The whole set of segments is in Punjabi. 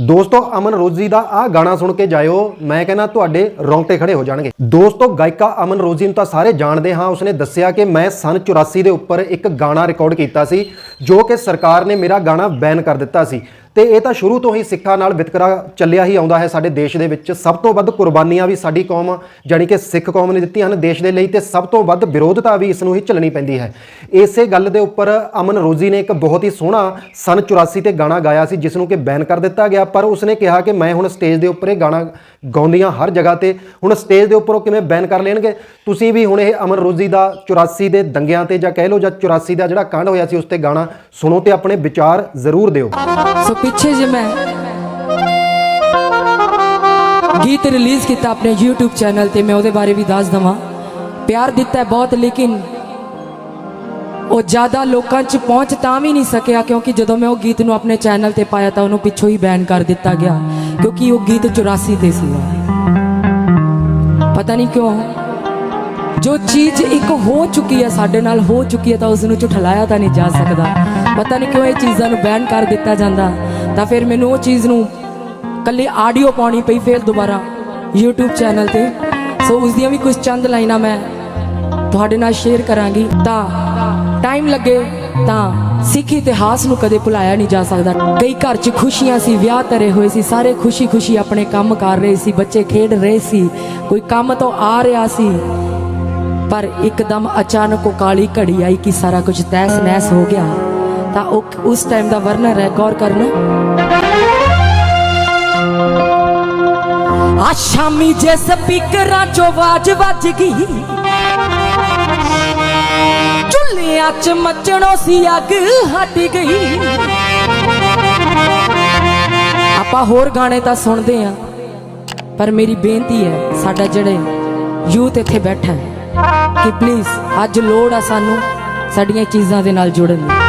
ਦੋਸਤੋ, ਅਮਨ ਰੋਜ਼ੀ ਦਾ ਆ ਗਾਣਾ ਸੁਣ ਕੇ ਜਾਇਓ। ਮੈਂ ਕਹਿੰਦਾ ਤੁਹਾਡੇ ਰੌਂਗਟੇ ਖੜੇ ਹੋ ਜਾਣਗੇ। ਦੋਸਤੋ, ਗਾਇਕਾ ਅਮਨ ਰੋਜ਼ੀ ਨੂੰ ਤਾਂ ਸਾਰੇ ਜਾਣਦੇ ਹਾਂ। ਉਸਨੇ ਦੱਸਿਆ ਕਿ ਮੈਂ ਸਨ 84 ਦੇ ਉੱਪਰ ਇੱਕ ਗਾਣਾ ਰਿਕਾਰਡ ਕੀਤਾ ਸੀ, ਜੋ ਕਿ ਸਰਕਾਰ ਨੇ ਮੇਰਾ ਗਾਣਾ ਬੈਨ ਕਰ ਦਿੱਤਾ ਸੀ। ਤੇ ਇਹ ਤਾਂ ਸ਼ੁਰੂ ਤੋਂ ਹੀ ਸਿੱਖਾਂ ਨਾਲ ਵਿਤਕਰਾ ਚੱਲਿਆ ਹੀ ਆਉਂਦਾ ਹੈ। ਸਾਡੇ ਦੇਸ਼ ਦੇ ਵਿੱਚ ਸਭ ਤੋਂ ਵੱਧ ਕੁਰਬਾਨੀਆਂ ਵੀ ਸਾਡੀ ਕੌਮ, ਜਾਣੀ ਕਿ ਸਿੱਖ ਕੌਮ ਨੇ ਦਿੱਤੀਆਂ ਹਨ। ਦੇਸ਼ ਦੇ ਲਈ ਤੇ ਸਭ ਤੋਂ ਵੱਧ ਵਿਰੋਧਤਾ ਵੀ ਇਸ ਨੂੰ ਹੀ ਝੱਲਣੀ ਪੈਂਦੀ ਹੈ। ਇਸੇ ਗੱਲ ਦੇ ਉੱਪਰ ਅਮਨ ਰੋਜ਼ੀ ਨੇ ਇੱਕ ਬਹੁਤ ਹੀ ਸੋਹਣਾ ਸਨ 84 ਤੇ ਗਾਣਾ ਗਾਇਆ ਸੀ, ਜਿਸ ਨੂੰ ਕਿ ਬੈਨ ਕਰ ਦਿੱਤਾ ਗਿਆ। ਪਰ ਉਸਨੇ ਕਿਹਾ ਕਿ ਮੈਂ ਹੁਣ ਸਟੇਜ ਦੇ ਉੱਪਰ ਇਹ ਗਾਣਾ ਗਾਉਂਦੀਆਂ ਹਰ ਜਗ੍ਹਾ ਤੇ। ਹੁਣ ਸਟੇਜ ਦੇ ਉੱਪਰ ਉਹ ਕਿਵੇਂ ਬੈਨ ਕਰ ਲੈਣਗੇ? ਤੁਸੀਂ ਵੀ ਹੁਣ ਇਹ ਅਮਨ ਰੋਜ਼ੀ ਦਾ 84 ਦੇ ਦੰਗਿਆਂ ਤੇ ਜਾਂ ਕਹਿ ਲਓ ਜਾਂ 84 ਦਾ ਜਿਹੜਾ ਕਾਂਡ ਹੋਇਆ ਸੀ ਉਸ ਤੇ ਗਾਣਾ ਸੁਣੋ ਤੇ ਆਪਣੇ ਵਿਚਾਰ ਜ਼ਰੂਰ ਦਿਓ। ਸੋ ਪਿੱਛੇ ਜੇ ਮੈਂ ਗੀਤ ਰਿਲੀਜ਼ ਕੀਤਾ ਆਪਣੇ YouTube ਚੈਨਲ ਤੇ, ਮੈਂ ਉਹਦੇ ਬਾਰੇ ਵੀ ਦੱਸ ਦਵਾਂ। ਪਿਆਰ ਦਿੱਤਾ ਬਹੁਤ, ਲੇਕਿਨ ਉਹ ਜ਼ਿਆਦਾ ਲੋਕਾਂ 'ਚ ਪਹੁੰਚ ਤਾਂ ਵੀ ਨਹੀਂ ਸਕਿਆ, ਕਿਉਂਕਿ ਜਦੋਂ ਮੈਂ ਉਹ ਗੀਤ ਨੂੰ ਆਪਣੇ ਚੈਨਲ ਤੇ ਪਾਇਆ ਤਾਂ ਉਹਨੂੰ ਪਿੱਛੋਂ ਹੀ ਬੈਨ ਕਰ ਦਿੱਤਾ ਗਿਆ, ਕਿਉਂਕਿ ਉਹ ਗੀਤ 84 ਤੇ ਸੀ। ਪਤਾ ਨਹੀਂ ਕਿਉਂ, ਜੋ ਚੀਜ਼ ਇੱਕ ਹੋ ਚੁੱਕੀ ਹੈ, ਸਾਡੇ ਨਾਲ ਹੋ ਚੁੱਕੀ ਹੈ ਤਾਂ ਉਸ ਨੂੰ ਝੁਠਲਾਇਆ ਤਾਂ ਨਹੀਂ ਜਾ ਸਕਦਾ। ਪਤਾ ਨਹੀਂ ਕਿਉਂ ਇਹ ਚੀਜ਼ਾਂ ਨੂੰ ਬੈਨ ਕਰ ਦਿੱਤਾ ਜਾਂਦਾ। ਤਾਂ ਫਿਰ ਮੈਨੂੰ ਉਹ ਚੀਜ਼ ਨੂੰ ਕੱਲੀ ਆਡੀਓ ਪਾਉਣੀ ਪਈ ਫਿਰ ਦੁਬਾਰਾ YouTube ਚੈਨਲ ਤੇ। ਸੋ ਉਸ ਦੀਆਂ ਵੀ ਕੁਝ ਚੰਦ ਲਾਈਨਾਂ ਮੈਂ ਤੁਹਾਡੇ ਨਾਲ ਸ਼ੇਅਰ ਕਰਾਂਗੀ। ਤਾਂ ਟਾਈਮ ਲੱਗੇ ਤਾਂ ਸਿੱਖ ਇਤਿਹਾਸ ਨੂੰ ਕਦੇ ਭੁਲਾਇਆ ਨਹੀਂ ਜਾ ਸਕਦਾ। ਕਈ ਘਰ 'ਚ ਖੁਸ਼ੀਆਂ ਸੀ, ਵਿਆਹ ਤਰੇ ਹੋਏ ਸੀ, ਸਾਰੇ ਖੁਸ਼ੀ-ਖੁਸ਼ੀ ਆਪਣੇ ਕੰਮ ਕਰ ਰਹੇ ਸੀ, ਬੱਚੇ ਖੇਡ ਰਹੇ ਸੀ, ਕੋਈ ਕੰਮ ਤੋਂ ਆ ਰਿਹਾ ਸੀ। ਪਰ ਇੱਕਦਮ ਅਚਾਨਕ ਉਹ ਕਾਲੀ ਘੜੀ ਆਈ ਕਿ ਸਾਰਾ ਕੁਝ ਤੈਸ ਨੈਸ ਹੋ ਗਿਆ। ਤਾਂ ਉਹ ਉਸ ਟਾਈਮ ਦਾ ਵਰਨਰ ਹੈ, ਗੌਰ ਕਰਨਾ। ਆ ਸ਼ਾਮੀ ਜੇ ਸਪੀਕਰਾਂ ਚੋਂ ਆਵਾਜ਼ ਵੱਜ ਗਈ। ਚੁੱਲ੍ਹਿਆਂ 'ਚ ਸੀ ਅੱਗ ਹਟ ਗਈ। ਆਪਾਂ ਹੋਰ ਗਾਣੇ ਤਾਂ ਸੁਣਦੇ ਆ, ਪਰ ਮੇਰੀ ਬੇਨਤੀ ਹੈ, ਸਾਡਾ ਜਿਹੜੇ ਯੂਥ ਇੱਥੇ ਬੈਠਾ ਕਿ ਪਲੀਜ਼ ਅੱਜ ਲੋੜ ਆ ਸਾਨੂੰ ਸਾਡੀਆਂ ਚੀਜ਼ਾਂ ਦੇ ਨਾਲ ਜੁੜਨ ਦੀ।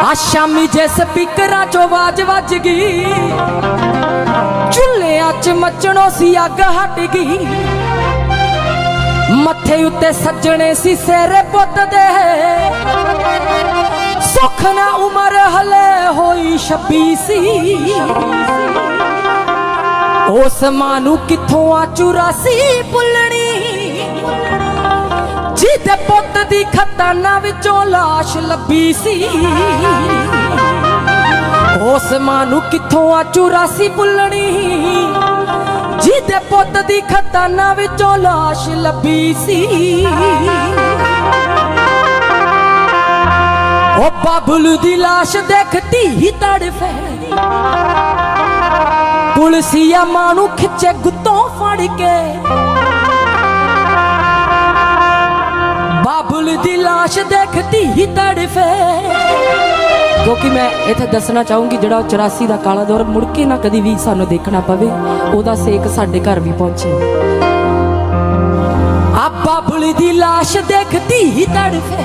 ਆ ਸ਼ਾਮੀ ਜੇ ਸਪੀਕਰਾਂ 'ਚੋਂ ਆਵਾਜ਼ ਵੱਜ ਗਈ ਚੁੱਲ੍ਹਿਆਂ 'ਚ ਮੱਚਣੋ ਸੀ ਅੱਗ ਹਟ ਗਈ। ਮੱਥੇ ਉੱਤੇ ਸੱਜਣੇ ਸੀ ਸੇਰੇ ਪੁੱਤ ਦੇ ਸੁੱਖ ਨਾ ਉਮਰ ਹਲੇ ਹੋਈ ਛੱਬੀ ਸੀ। ਉਸ ਮਾਂ ਨੂੰ ਕਿੱਥੋਂ ਆ ਚੁਰਾਸੀ ਪੁੱਲਣੀ ਜਿਹਦੇ ਪੁੱਤ ਦੀ ਖਤਾਨਾ ਵਿੱਚੋਂ ਲਾਸ਼ ਲੱਭੀ ਸੀ। ਉਸ ਮਾਂ ਨੂੰ ਕਿੱਥੋਂ ਆ ਚੁਰਾਸੀ ਭੁੱਲਣੀ? ਜਿਹਦੇ ਪੁੱਤ ਦੀ ਖਤਾਨਾ ਵਿੱਚੋਂ ਲਾਸ਼ ਲੱਭੀ ਸੀ। ਉਹ ਬਾਬੁਲ ਦੀ ਲਾਸ਼ ਦੇਖਦੀ ਤੜਫੇ ਪੁਲਸੀਆ ਮਾਂ ਨੂੰ ਖਿੱਚੇ ਗੁੱਤੋਂ ਫੜ ਕੇ। ਬਾਬੁਲ ਦੀ ਲਾਸ਼ ਦੇਖਦੀ ਤੜਫੇ ਕਿਉਂਕਿ ਮੈਂ ਇੱਥੇ ਦੱਸਣਾ ਚਾਹੂੰਗੀ, ਜਿਹੜਾ ਉਹ 84 ਦਾ ਕਾਲਾ ਦੌਰ ਮੁੜ ਕੇ ਨਾ ਕਦੀ ਵੀ ਸਾਨੂੰ ਦੇਖਣਾ ਪਵੇ, ਉਹਦਾ ਸੇਕ ਸਾਡੇ ਘਰ ਵੀ ਪਹੁੰਚੇ। ਆ ਬਾਬੁਲ ਦੀ ਲਾਸ਼ ਦੇਖਦੀ ਤੜਫੇ।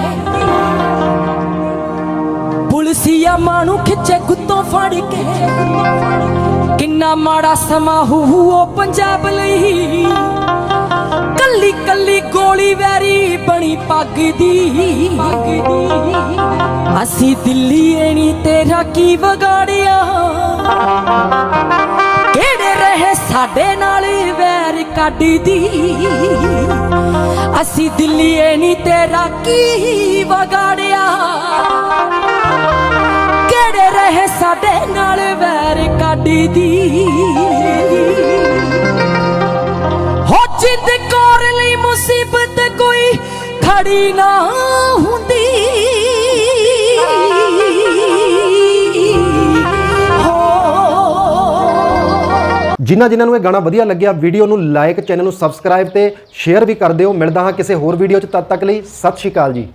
ਪੁਲਸੀਆ ਮਾਂ ਖਿੱਚੇ ਗੁੱਤੋਂ ਫੜ ਕੇ। ਕਿੰਨਾ ਮਾੜਾ ਸਮਾਂ ਹੂ ਉਹ ਪੰਜਾਬ ਲਈ। ਕੱਲੀ ਕੱਲੀ ਗੋਲੀ ਵੈਰੀ ਬਣੀ ਪੱਗ ਦੀ। ਅਸੀਂ ਦਿੱਲੀ ਐਣੀ ਤੇਰਾ ਕੀ ਵਿਗਾੜਿਆ। ਕਿਹੜੇ ਰਹੇ ਸਾਡੇ ਨਾਲ ਵੈਰ ਕੱਢਦੀ? ਅਸੀਂ ਦਿੱਲੀ ਐਣੀ ਤੇਰਾ ਕੀ ਵਿਗਾੜਿਆ। ਕਿਹੜੇ ਰਹੇ ਸਾਡੇ ਨਾਲ ਵੈਰ ਕੱਢਦੀ? ਹੋ ਜਿੰਦ ਕੋਰ ਲਈ ਮੁਸੀਬਤ ਕੋਈ ਖੜੀ ਨਾ ਹੁੰਦੀ। ਜਿਨ੍ਹਾਂ ਜਿਨ੍ਹਾਂ ਨੂੰ ਇਹ ਗਾਣਾ ਵਧੀਆ ਲੱਗਿਆ, ਵੀਡੀਓ ਨੂੰ ਲਾਈਕ ਚੈਨਲ ਨੂੰ ਸਬਸਕ੍ਰਾਈਬ ਤੇ ਸ਼ੇਅਰ ਵੀ ਕਰ ਦਿਓ। ਮਿਲਦਾ ਹਾਂ ਕਿਸੇ ਹੋਰ ਵੀਡੀਓ 'ਚ। ਤਦ ਤੱਕ ਲਈ ਸਤਿ ਸ਼੍ਰੀ ਅਕਾਲ ਜੀ।